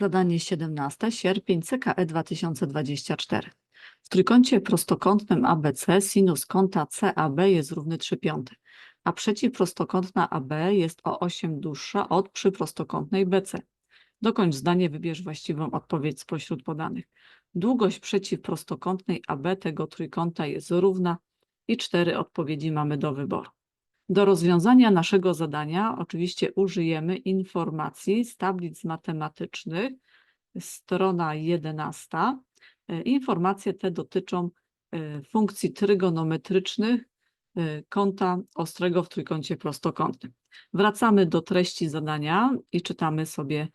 Zadanie 17, sierpień, CKE 2024. W trójkącie prostokątnym ABC sinus kąta CAB jest równy 3 piąte, a przeciwprostokątna AB jest o 8 dłuższa od przyprostokątnej BC. Dokończ zdanie, wybierz właściwą odpowiedź spośród podanych. Długość przeciwprostokątnej AB tego trójkąta jest równa i cztery odpowiedzi mamy do wyboru. Do rozwiązania naszego zadania oczywiście użyjemy informacji z tablic matematycznych, strona 11. E, Informacje te dotyczą e, funkcji trygonometrycznych e, kąta ostrego w trójkącie prostokątnym. Wracamy do treści zadania i czytamy sobie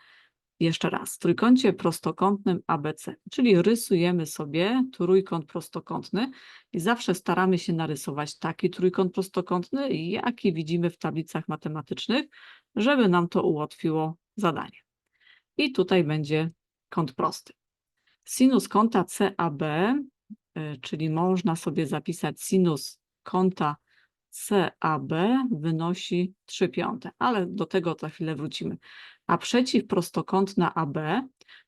jeszcze raz. W trójkącie prostokątnym ABC, czyli rysujemy sobie trójkąt prostokątny i zawsze staramy się narysować taki trójkąt prostokątny, jaki widzimy w tablicach matematycznych, żeby nam to ułatwiło zadanie. I tutaj będzie kąt prosty. Sinus kąta CAB, y, czyli można sobie zapisać sinus kąta CAB wynosi 3 piąte, ale do tego za chwilę wrócimy. A przeciwprostokątna AB,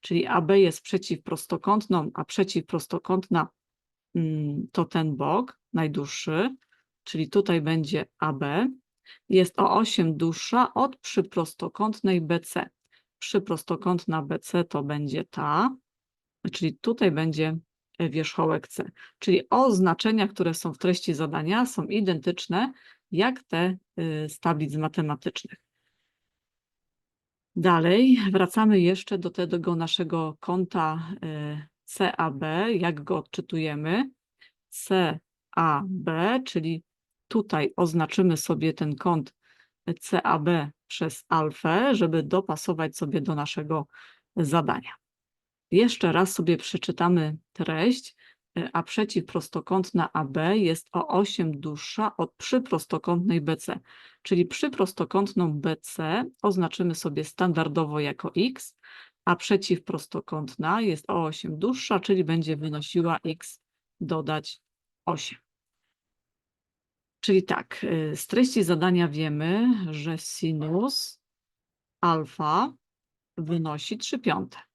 czyli AB jest przeciwprostokątną, a przeciwprostokątna mm, to ten bok najdłuższy, czyli tutaj będzie AB, jest o 8 dłuższa od przyprostokątnej BC. Przyprostokątna BC to będzie ta, czyli tutaj będzie wierzchołek C. Czyli oznaczenia, które są w treści zadania są identyczne jak te y, z tablic matematycznych. Dalej wracamy jeszcze do tego naszego kąta y, CAB, jak go odczytujemy. CAB, czyli tutaj oznaczymy sobie ten kąt CAB przez alfę, żeby dopasować sobie do naszego zadania. Jeszcze raz sobie przeczytamy treść, y, a przeciwprostokątna AB jest o 8 dłuższa od przyprostokątnej BC, czyli przyprostokątną BC oznaczymy sobie standardowo jako x, a przeciwprostokątna jest o 8 dłuższa, czyli będzie wynosiła x dodać 8. Czyli tak, y, z treści zadania wiemy, że sinus alfa wynosi 3 piąte.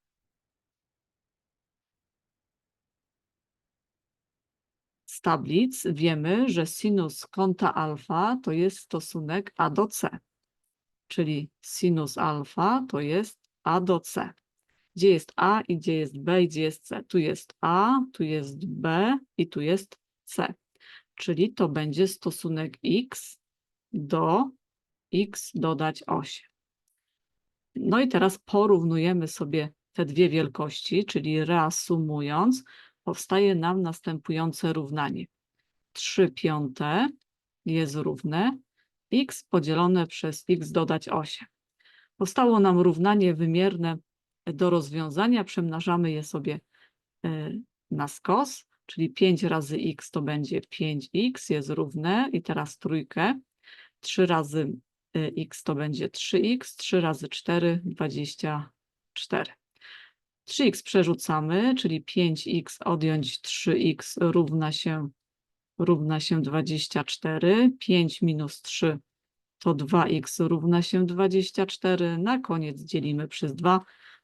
Z tablic wiemy, że sinus kąta alfa to jest stosunek A do C, czyli sinus alfa to jest A do C. Gdzie jest A i gdzie jest B i gdzie jest C? Tu jest A, tu jest B i tu jest C. Czyli to będzie stosunek x do x dodać 8. No i teraz porównujemy sobie te dwie wielkości, czyli reasumując, powstaje nam następujące równanie. 3 piąte jest równe x podzielone przez x dodać 8. Powstało nam równanie wymierne do rozwiązania, przemnażamy je sobie y, na skos, czyli 5 razy x to będzie 5x jest równe i teraz trójkę, 3 razy y, x to będzie 3x, 3 razy 4 24. 3x przerzucamy, czyli 5x odjąć 3x równa się, równa się 24. 5 minus 3 to 2x równa się 24. Na koniec dzielimy przez 2,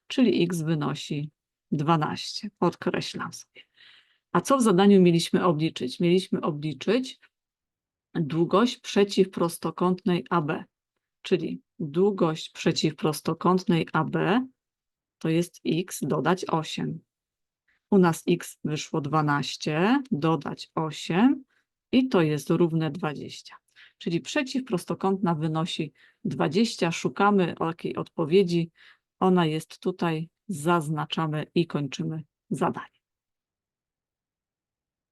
czyli x wynosi 12. Podkreślam sobie. A co w zadaniu mieliśmy obliczyć? Mieliśmy obliczyć długość przeciwprostokątnej AB, czyli długość przeciwprostokątnej AB to jest x dodać 8. U nas x wyszło 12, dodać 8 i to jest równe 20. Czyli przeciwprostokątna wynosi 20. Szukamy takiej odpowiedzi. Ona jest tutaj, zaznaczamy i kończymy zadanie.